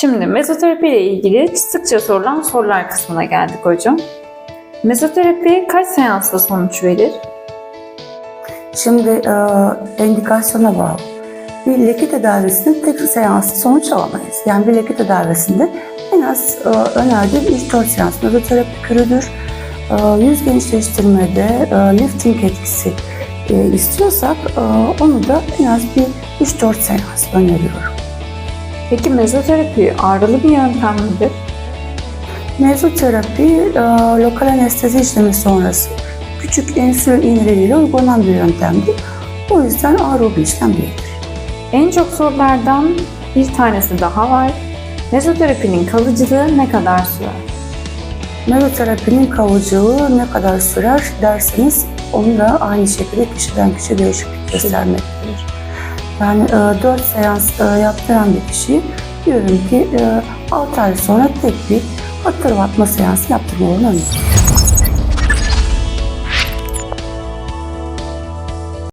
Şimdi mezoterapi ile ilgili sıkça sorulan sorular kısmına geldik hocam. Mezoterapi kaç seansla sonuç verir? Şimdi e, indikasyona bağlı. Bir leke tedavisinde tek seanslı sonuç alamayız. Yani bir leke tedavisinde en az e, önerdiğim 3-4 seans mezoterapi kürüdür. E, yüz genişleştirmede e, lifting etkisi e, istiyorsak e, onu da en az bir 3-4 seans öneriyorum. Peki mezoterapi ağrılı bir yöntem midir? Mezoterapi e, lokal anestezi işlemi sonrası küçük insülin iğneleriyle uygulanan bir yöntemdir. O yüzden ağrı bir işlem değildir. En çok sorulardan bir tanesi daha var. Mezoterapinin kalıcılığı ne kadar sürer? Mezoterapinin kalıcılığı ne kadar sürer derseniz onu da aynı şekilde kişiden kişiye değişiklik göstermektedir. Yani e, 4 seans e, yaptıran bir kişi diyorum ki e, 6 ay sonra tek bir hatırlatma seansı yaptırmalarını öneririm.